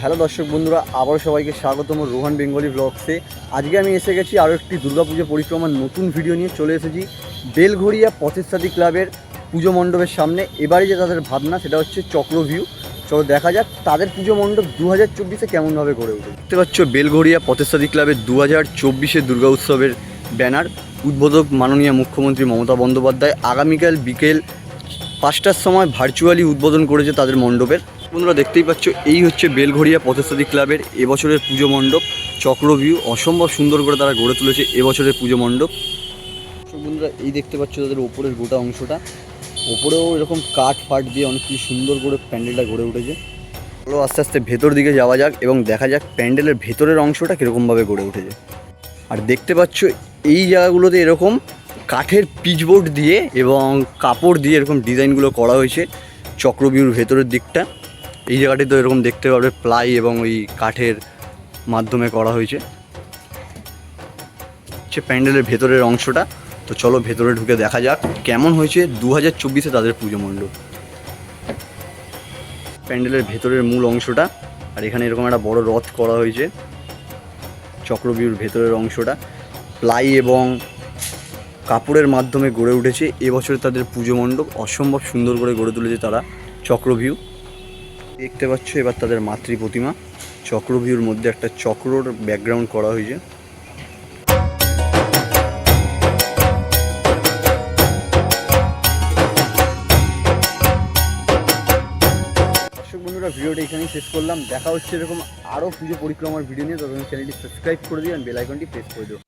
Hello দর্শক বন্ধুরা আবার সবাইকে স্বাগতম রোহান বেঙ্গলি ব্লগসে আজকে আমি এসে গেছি আরও একটি দুর্গাপুজো পরিক্রমার নতুন ভিডিও নিয়ে, চলে এসেছি বেলঘড়িয়া পথের ক্লাবের পুজো মণ্ডপের সামনে। এবারে যে তাদের ভাবনা, সেটা হচ্ছে চক্রভিউ চলো দেখা যাক তাদের পুজো মণ্ডপ দু হাজার চব্বিশে কেমনভাবে গড়ে উঠে দেখতে পাচ্ছ বেলঘড়িয়া পথের ক্লাবের দু হাজার চব্বিশে দুর্গা উৎসবের ব্যানার। উদ্বোধক মাননীয় মুখ্যমন্ত্রী মমতা বন্দ্যোপাধ্যায় আগামীকাল বিকেল পাঁচটার সময় ভার্চুয়ালি উদ্বোধন করেছে তাদের মণ্ডপের। বন্ধুরা দেখতেই পাচ্ছ, এই হচ্ছে বেলঘড়িয়া পথস্থাতি ক্লাবের এবছরের পুজো মণ্ডপ। চক্রভিউ অসম্ভব সুন্দর করে তারা গড়ে তুলেছে এবছরের পুজো মণ্ডপ। বন্ধুরা, এই দেখতে পাচ্ছ তাদের ওপরের গোটা অংশটা। ওপরেও এরকম কাঠ ফাট দিয়ে অনেক কিছু সুন্দর করে প্যান্ডেলটা গড়ে উঠেছে। চলো আস্তে আস্তে ভেতর দিকে যাওয়া যাক এবং দেখা যাক প্যান্ডেলের ভেতরের অংশটা কীরকমভাবে গড়ে উঠেছে। আর দেখতে পাচ্ছ, এই জায়গাগুলোতে এরকম কাঠের পিচবোর্ড দিয়ে এবং কাপড় দিয়ে এরকম ডিজাইনগুলো করা হয়েছে চক্রবিউর ভেতরের দিকটা। এই জায়গাটি তো এরকম দেখতে পাবে প্লাই এবং ওই কাঠের মাধ্যমে করা হয়েছে। হচ্ছে প্যান্ডেলের ভেতরের অংশটা। তো চলো ভেতরে ঢুকে দেখা যাক কেমন হয়েছে দু হাজার চব্বিশে তাদের পুজো মণ্ডপ। প্যান্ডেলের ভেতরের মূল অংশটা, আর এখানে এরকম একটা বড় রথ করা হয়েছে। চক্রবিউর ভেতরের অংশটা। প্লাই এবং কাপড়ের মাধ্যমে গড়ে উঠেছে। এবছরে তাদের পুজো মণ্ডপ অসম্ভব সুন্দর করে গড়ে তুলেছে তারা চক্রভিউ। দেখতে পাচ্ছ, এবার তাদের মাতৃ প্রতিমা চক্রভিউর মধ্যে একটা চক্রর ব্যাকগ্রাউন্ড করা হয়েছে। বন্ধুরা, ভিডিওটা এখানেই শেষ করলাম। দেখা হচ্ছে এরকম আরও পুজো পরিক্রমার ভিডিও নিয়ে। তখন চ্যানেলটি সাবস্ক্রাইব করে দিও বেল আইকনটি প্রেস করে দিও।